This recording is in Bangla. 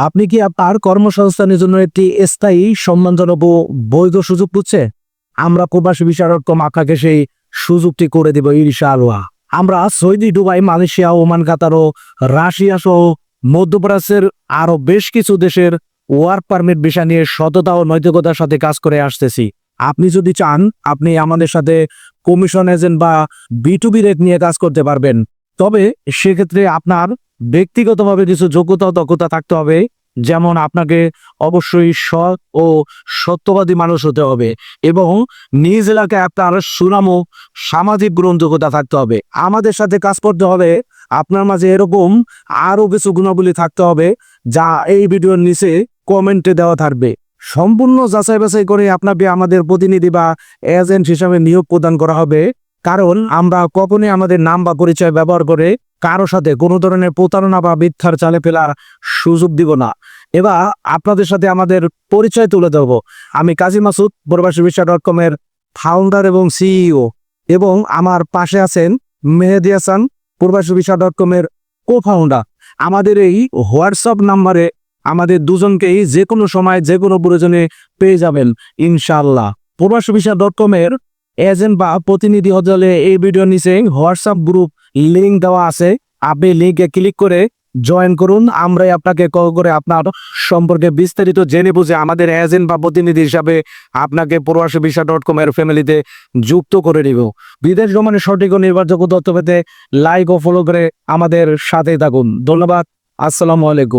আপনি কি আপনার কর্মসংস্থানের জন্য একটি স্থায়ী সম্মানজনক ও বৈধ সুযোগ খুঁজছে? আমরা প্রবাসী বিচারক আপনাকে সেই সুযোগটি করে দেব ইরিশা আলোয়া আমরা Saudi, Dubai, Malaysia, Oman, Qatar ও রাশিয়া সহ মধ্যপ্রাচ্যের আরও বেশ কিছু দেশের ওয়ার্ক পারমিট বিষয় নিয়ে সততা ও নৈতিকতার সাথে কাজ করে আসতেছি। আপনি যদি চান, আপনি আমাদের সাথে কমিশন এজেন্ট বা বিটুবি রেট নিয়ে কাজ করতে পারবেন। তবে সেক্ষেত্রে আপনার ব্যক্তিগতভাবে কিছু যোগ্যতা দক্ষতা থাকতে হবে। যেমন আপনাকে অবশ্যই সৎ ও সত্যবাদী মানুষ হতে হবে এবং নিজ এলাকায় আপনার সুনাম ও সামাজিক গ্রহণযোগ্যতা থাকতে হবে। আমাদের সাথে কাজ করতে হবে, আপনার মাঝে এরকম আরও কিছু গুণাবলী থাকতে হবে যা এই ভিডিওর নিচে কমেন্টে দেওয়া থাকবে। সম্পূর্ণ যাচাই বাছাই করে আপনাকে আমাদের প্রতিনিধি বা এজেন্ট হিসাবে নিয়োগ প্রদান করা হবে। কারণ আমরা কখনই আমাদের নাম বা পরিচয় ব্যবহার করে কারও সাথে কোনো ধরনের প্রতারণা বা মিথ্যার চালে ফেলার সুযোগ দিব না। এবার আপনাদের সাথে আমাদের পরিচয় তুলে দেব আমি কাজী মাসুদ প্রবাসী বিশ্বা ডট কমের ফাউন্ডার এবং সিইও এবং আমার পাশে আছেন মেহেদি হাসান প্রবাসী বিশ্বা ডট কমের কো ফাউন্ডার আমাদের এই হোয়াটসঅ্যাপ নাম্বারে আমাদের দুজনকেই যে কোনো সময় যে কোনো প্রয়োজনে পেয়ে যাবেন ইনশাল্লাহ প্রবাসী বিশ্বা ডট কমের এজেন্ট বা প্রতিনিধি হলে এই ভিডিও নিচে হোয়াটসঅ্যাপ গ্রুপ লিঙ্ক দেওয়া আছে। আপনি লিঙ্কে ক্লিক করে জয়েন করুন। আমরাই আপনাকে কল করে আপনার সম্পর্কে বিস্তারিত জেনে বুঝে আমাদের এজেন্ট বা প্রতিনিধি হিসাবে আপনাকে প্রবাসী ভিসা ডট কম এর ফ্যামিলিতে যুক্ত করে দিব বিদেশ ভ্রমণের সঠিক ও নির্ভরযোগ্য তথ্য পেতে লাইক ও ফলো করে আমাদের সাথেই থাকুন। ধন্যবাদ। আসসালামু আলাইকুম।